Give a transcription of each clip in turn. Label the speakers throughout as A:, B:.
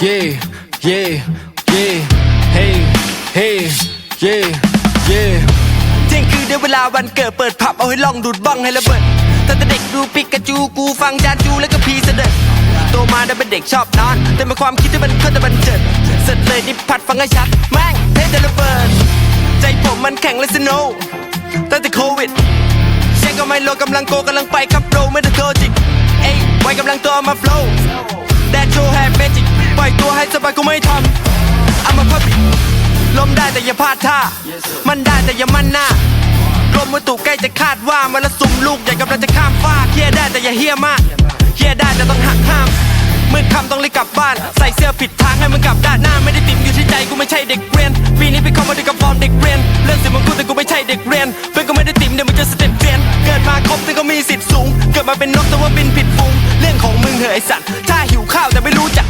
A: yeah, yeah, yeah. Hey, hey, yeah, yeah.
B: เที่ยงคืนได้เวลาวันเกิดเปิดผับเอาให้ลองดูดบ้องให้ระเบิดตั้งแต่เด็กดูปิกาจูกูฟังจานจูแล้วก็พีเสด็จโตมาได้เป็นเด็กชอบนอน แต่มีความคิดที่มันเข้าแต่บันเจิดเสร็จเลยนี่พัดฟังให้ชัด แม่งเท่จะระเบิด ใจผมมันแข็งเลยสโนว์ตั้งแต่โควิดเช็คก็ไม่โลกำลังโกกำลังไปครับโปรไม่ได้โทรจิกเอ้ยไว้กำลังตัวมาโฟล์แดดโชว์แฮ ปล่อยตัวให้สบายกูไม่ทำเอามาพับล้มได้แต่อย่าพลาดท่า มันได้แต่อย่ามั่นหน้ากรมวัตุใกล้จะคาดว่ามันละสุ่มลูกใหญ่กำลังจะข้ามฟ้าเฮียได้แต่อย่าเฮียมากเฮียได้แต่ต้องหักห้ามมืดคำต้องรีบกลับบ้าน ใส่เสื้อผิดทางให้มันกลับด้านหน้าไม่ได้ติ่มอยู่ที่ใจกูไม่ใช่เด็กเรียนปีนี้พี่เข้ามาด้วยกับฟอร์มเด็กเรียนเรื่องสิ่งมันกูแต่กูไม่ใช่เด็กเรียนเพื่อนก็ไม่ได้ติ่มเดี๋ยวมึงจะสเต็ปเรียนเกิดมาครบแต่ก็มีสิทธิ์สูง เกิดมาเป็นนกแต่ว่าบินผิดฝูงเรื่องของมึงเหอะไอสัตว์ถ้าหิวข้าวแต่ไม่รู้จัก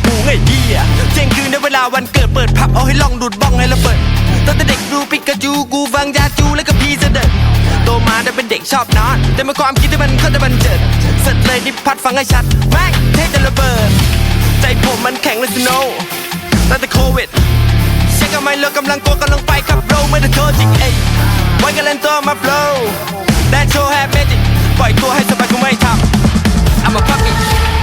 B: หี้ยเที่ยงคืนในเวลาวันเกิดเปิดผับเอาให้ลองดูดบ้องให้ระเบิดตั้งแต่เด็กดูปิกาจูกูฟังยาจูแล้วก็พีเสด็จโตมาได้เป็นเด็กชอบนอน แต่มีความคิดที่มันเข้าแต่บันเจิดเสร็จเลยนี่พัดฟังให้ชัดแม่งเทจะระเบิด ใจผมมันแข็งเลยสโนว์ตั้งแต่โควิดเช็คก็ไม่เลิกกำลังโกกำลังไปครับโรไม่ได้โทษจิกเอ้ยไว้กันเล่นตัวมาโฟล์แดนโชว์แฮปเมจิกปล่อยตัวให้สบายกูไม่ทำเอามาพักอีก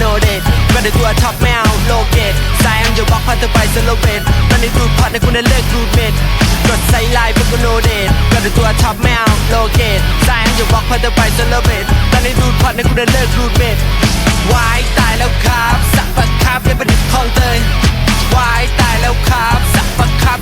B: โนเดตก็ได้ตัวท็อปแมวโลเกตสายอังจะบอกพันเธอไปสโลเวตตอนนี้ดูดพอดในคุณนั้นเลิกรูดเมดกดใส่ลายวิกโนเดตก็ได้ตัวท็อปแมวโลเกตสายอังจะบอกพันเธอไปสโลเวตตอนนี้ดูดพอดในคุณนั้นเลิกรูดเมดวายตายแล้วครับสักพักครับได้ประดิษฐ์คลองเตยวายตายแล้วครับสักพักครับ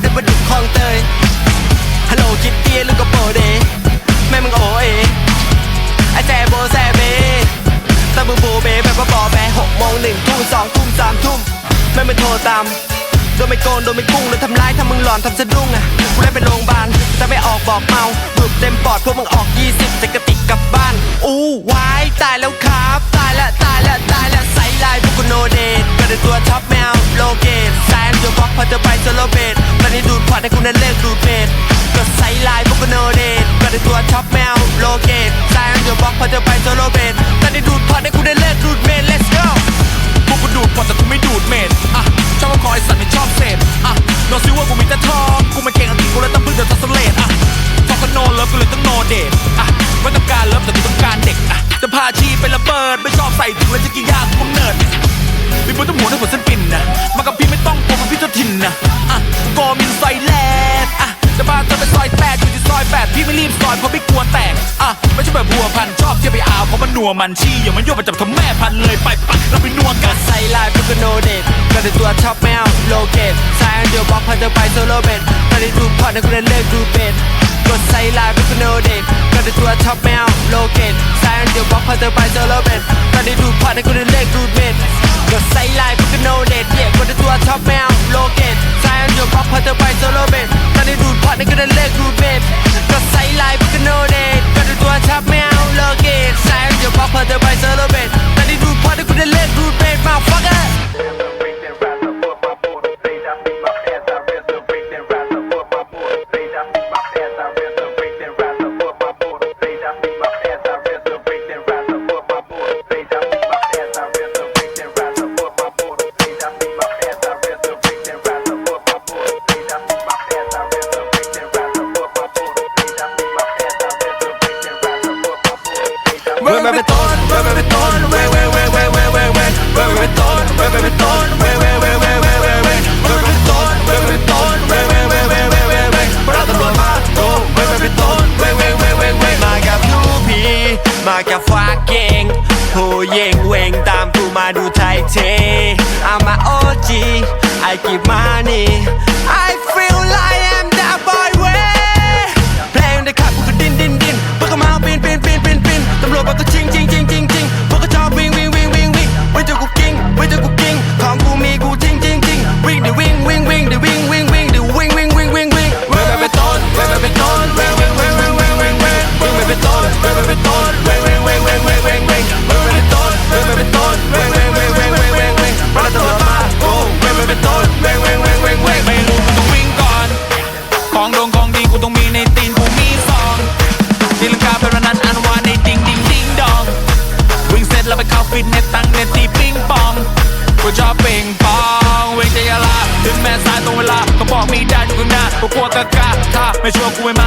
B: ดนโดนไม่กุ้งโดนทำร้ายถ้ามึงหลอนทำสะดุ้งอะกูได้ไปโรงพยาบาลแต่ไม่ออกบอกเมาดูดเต็มปอดพวกมึงออก 20จะกระติกกลับบ้าน อู้วายตายแล้วครับตายละตายละตายละใส่ลายพวกกูโนเดทก็ได้ตัวท็อปแมวโลเกตแซนจะบล็อกพอจะไปโซโลเบตตอนนี้ดูดพอดให้กูนั้นเลิกดูดเมดก็ใส่ลายพวกกูโนเดทก็ได้ตัวท็อปแมวโลเกตแซนจะบล็อกพอจะไปโซโลเบตตอนนี้ดูดพอดให้กูนั้นเลิกดูดเมด let's go
A: ดูดพอแต่กูไม่ดูดเมดอะชอบก็คอยสัตว์ไม่ชอบเสพอะโนซิว่ากูมีแต่ทองกูไม่เก่งอังกฤษกูเลยต้องพึ่งเดอะทัสเลตอะทอกกันโนเลิฟกูเลยต้องโนเดทอะไม่ต้องการเลิฟแต่กูต้องการเด็กอะจะพาชีไประเบิดไม่ชอบใส่ถุงแล้วจะกินยากูกำเนิดมีบนต้นหัวทั้งหมดเส้นปิ่นนะมากับพี่ไม่ต้องกลัวมันพี่เจ้าถิ่นนะอะกูโกมินซแล จะพาเธอไปซอยแปดอยู่ที่ซอยแปดพี่ไม่รีบซอยเพราะไม่กลัวแตก อะ ไม่ใช่แบบบัวพันชอบเที่ยวไปอาวเพราะมันนัวมันชี้อย่ามันโยกมาจับทำแม่พันเลยไปปักเราไปนัวกัน
B: ใส่ลายพวกกูโนเดทก็ได้ตัวชอบแมวโลเกตสายอันเดียวบล็อกพอจะไปโซโลเบตตอนนี้ดูพอดให้กูนั้นเลิกดูเบต กดใส่ลายพวกกูโนเดทก็ได้ตัวท็อปแมวโลเกตสายอันเดียวบอกพอจะไปโซโลเบตตอนนี้ดูพอดให้กูนั้นเลิกดูดเบตกดใส่ลายพวกกูโนเดทเนี่ยก็ได้ตัวท็อปแมวโลเกตสายอันเดียวบอกพอจะไปโซโลเบตตอนนี้ดูพอดให้กูนั้นเลิกดูดเบตกดใส่ลายพวกกูโนเดทก็ได้ตัวท็อปแมวโลเกตสายอันเดียวบอกพอจะไปโซโลเบตตอนนี้ดู
A: วยไปต้นรวยไปต้นเว้ยเว้ยเว้ยเว้ยเว้ยเว้ยเว้ยรวยไปต้นรวยไปต้นเว้ยเว้ยเว้ยเว้ยเว้ยเว้ยเว้ยรวยไปต้นรวยไปต้นเว้ยเว้ยเว้ยเว้ยเว้ยเว้ยเว้ยเราตำรวจมาโตรวยไปต้นเว้ยเว้ยเว้ยเว้ยเว้ย
B: มากับลูกพี่มากับฟ้าเก่งโหเย่งเวงตามกูมาดูไทยเท
A: อามาโอจีไอกิบมานี่ me choke with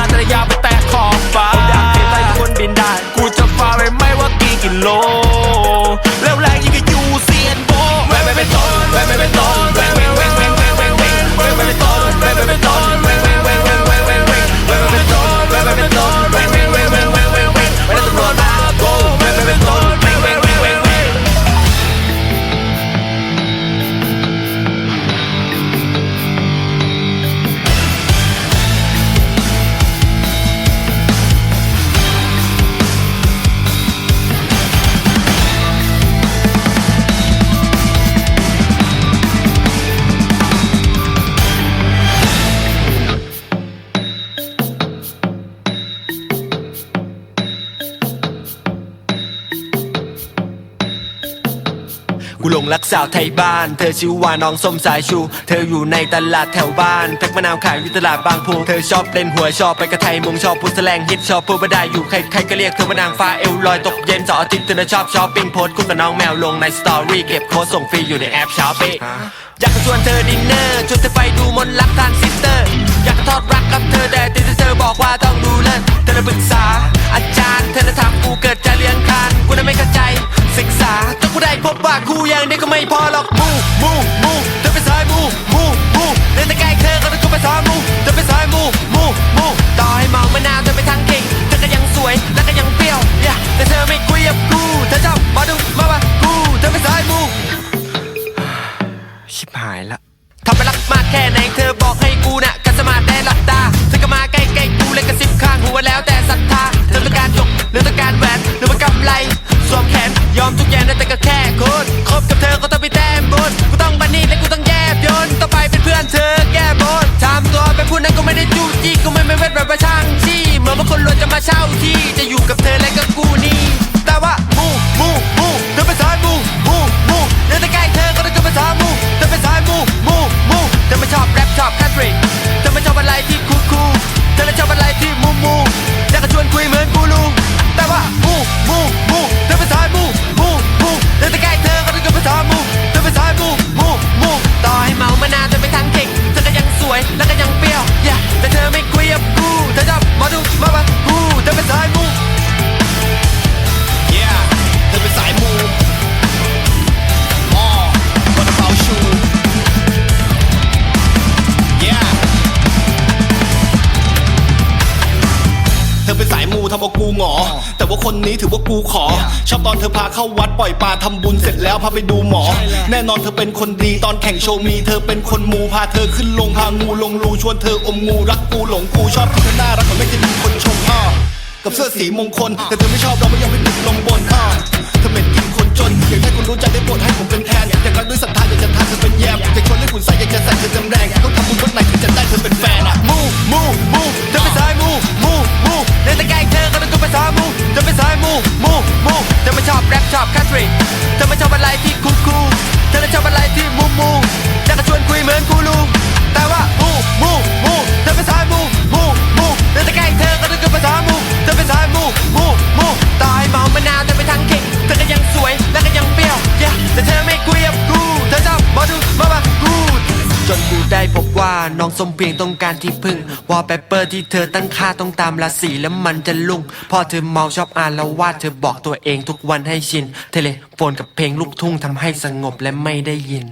B: กูหลงรักสาวไทยบ้าน เธอชื่อว่าน้องส้มสายชู เธออยู่ในตลาดแถวบ้านแพ็กมะนาวขายอยู่ตลาดบางพูเธอชอบเล่นหัวชอบไปกระไทยมุงชอบพูดแสลงฮิตชอบพูดบดาอยู่ใครใครก็เรียกเธอว่านางฟ้าเอวลอยตกเย็นเสาร์อาทิตย์เธอน่ะชอบช้อปปิ้งโพสคู่กับน้องแมวลงในสตอรี่เก็บโค้ดส่งฟรีอยู่ในแอปช้อปปี้อยากจะชวนเธอดินเนอร์ชวนเธอไปดูมนต์รักทานซิสเตอร์ อยากจะทอดรักกับเธอแต่ที่เธอบอกว่าต้องดูเลิศเธอน่ะปรึกษากูอย่างนี้ก็ไม่พอหรอกมูมูมูเธอเป็นสายมูมูมูเดินแต่ใกลเธอก็ต้องไปสายมูเธอเป็นสายมูมูมูต่อให้เมามะนาวเธอไปทางเก่งเธอก็ยังสวยแล้วก็ยังเปรี้ยว yeah แต่เธอไม่คุยกับกูเธอชอบมาดูมาว่ากูเธอเป็นสายมูชิบหายละทำไปรักมากแค่ไหนเธอบอกให้กูน่ะกันสมาธิหลับตาเธอก็มาใกล้ๆกูเลยกระซิบข้างหัวแล้วแต่ศรัทธาเธอต้องการหยกหรือต้องการแหวนหรือว่ากำไร สวมแขน ยอมทุกอย่างได้แต่ก็แค่คนคบกับเธอก็ต้องไปแต้มบนกูต้องบันนี่และกูต้องแยบยนต้องไปเป็นเพื่อนเธอแก้บนทำตัวเป็นผู้นั้นก็ไม่ได้จู้จี้ก็ไม่ไม่เวทแบบว่าช่างที่เหมือนว่าคนรวยจะมาเช่าที่จะอยู่กับเธอและก็กูนี่ คนนี้
C: ถือว่ากูขอ ชอบตอนเธอพาเข้าวัดปล่อยปลาทำบุญเสร็จแล้วพาไปดูหมอ แน่นอนเธอเป็นคนดีตอนแข่งโชว์มี เธอเป็นคนมูพาเธอขึ้นลงพางูลงรูชวนเธออมงูรักกูหลงกูชอบที่เธอน่ารักเหมือนไม่จะมีคนชมอ้อกับเสื้อสีมงคล แต่เธอไม่ชอบเราไม่ยอมให้ติดลงบนอ้อเธอเหม็นกินคน จนอยากให้คุณรู้ใจได้โปรดให้ผมเป็นแทนอยากรักด้วยศรัทธาอยากจะทานเธอเป็นแยมอยากชวนเล่นขุนใส่อยากจะใส่เธอจำแรงต้องทำบุญวัดไหนถึงจะได้เธอเป็นแฟนอะ
B: มูมูมูเธอเป็นสายมูมูมูเดินต่ใกล้เธอก็ต้องกูเป็นสายมูเธอเป็นสายมูมูมูเธอไม่ชอบแรปชอบคันทรีเธอไม่ชอบอะไรที่คูลคูลเธอไม่ชอบอะไรที่มูมูอยากจะชวนคุยเหมือนกูรูแต่ว่า แต่เธอไม่คุยกับกูเธอชอบมาดูมาบักกูจนกูได้พบว่าน้องสมเพียงต้องการที่พึ่งวอลเปเปอร์ที่เธอตั้งค่าต้องตามราศีแล้วมันจะลุ่งพอเธอเมาชอบอ่านแล้ววาดเธอบอกตัวเองทุกวันให้ชิน เทเลโฟนกับเพลงลูกทุ่งทำให้สงบและไม่ได้ยิน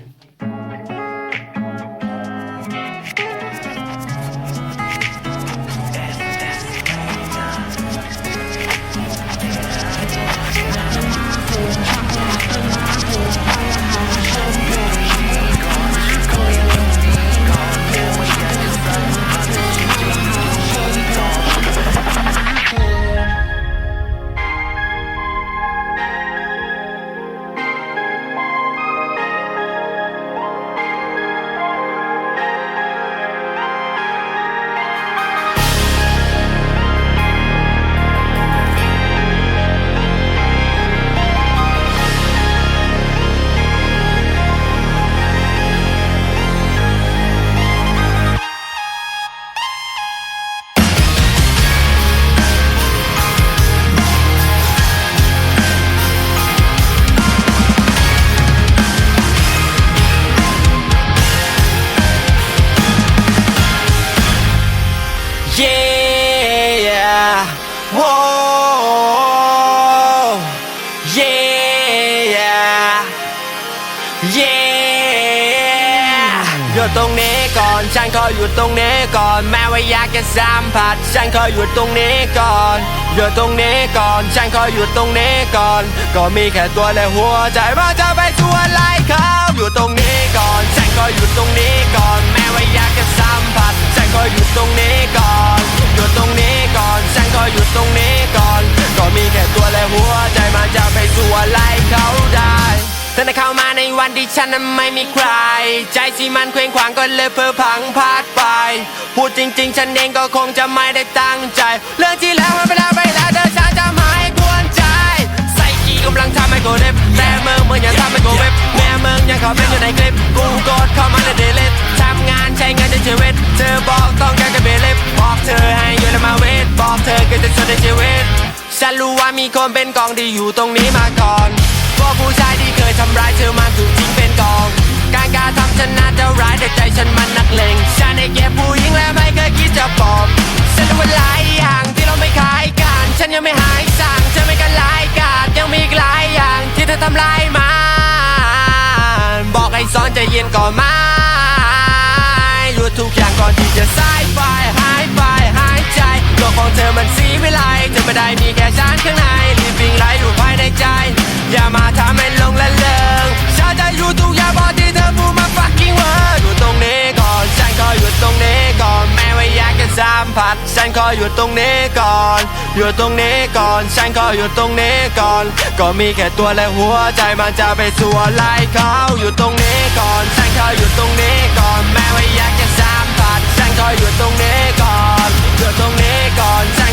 B: โว้ yeah yeah อยู่ตรงนี้ก่อน ฉันขออยู่ตรงนี้ก่อน แม้ว่าอยากจะสัมผัส ฉันขออยู่ตรงนี้ก่อน อยู่ตรงนี้ก่อน ฉันขออยู่ตรงนี้ก่อน ก็มีแค่ตัวและหัวใจมัน ตรงนี้ก่อน ก็มีแค่ตัวและหัวใจมันจะไปสู่อะไรเขาได้เธอได้เข้ามาในวันที่ฉันนั้นไม่มีใคร ใจสิมันเคว้งขวางก็เลยเพ้อพังพลาดไป พูดจริง ๆ ฉันเองก็คงจะไม่ได้ตั้งใจ เรื่องที่แล้ว ในชีวิต ฉันรู้ว่ามีคนเป็นกองที่อยู่ตรงนี้มาก่อน พวกผู้ชายที่เคยทำร้ายเธอมาถูกทิ้งเป็นกอง การกระทำฉันน่าจะร้ายแต่ใจฉันมันนักเลง ฉันได้เก็บผู้หญิงและไม่เคยคิดจะปลอมฉันรู้ว่าหลายอย่างที่เราไม่คล้ายกัน ฉันยังไม่หายสั่งเธอไม่กันหลายกาดยังมีหลายอย่างที่เธอทำร้ายมันบอกให้สอนใจเย็นก่อนมาหยุดทุกอย่างก่อนที่จะสาย องเธอมันสีวิไลเธอไม่ได้มีแค่ฉันข้างในรีบวิ่งไล่อยู่ภายในใจ อย่ามาทำให้ลงละเลิงฉันจะอยู่ทุกอย่างพอที่เธอพูดมา fucking word อยู่ตรงนี้ก่อนฉันขออยู่ตรงนี้ก่อนแม้ว่าอยากจะสัมผัสฉันขออยู่ตรงนี้ก่อน อยู่ตรงนี้ก่อนฉันขออยู่ตรงนี้ก่อน ก็มีแค่ตัวและหัวใจมันจะไปสู่อะไรเขาอยู่ตรงนี้ก่อนฉันขออยู่ตรงนี้ก่อนแม้ว่าอยากจะสัมผัสฉันขออยู่ตรงนี้ก่อน เธอตรงนี้ก่อนใจ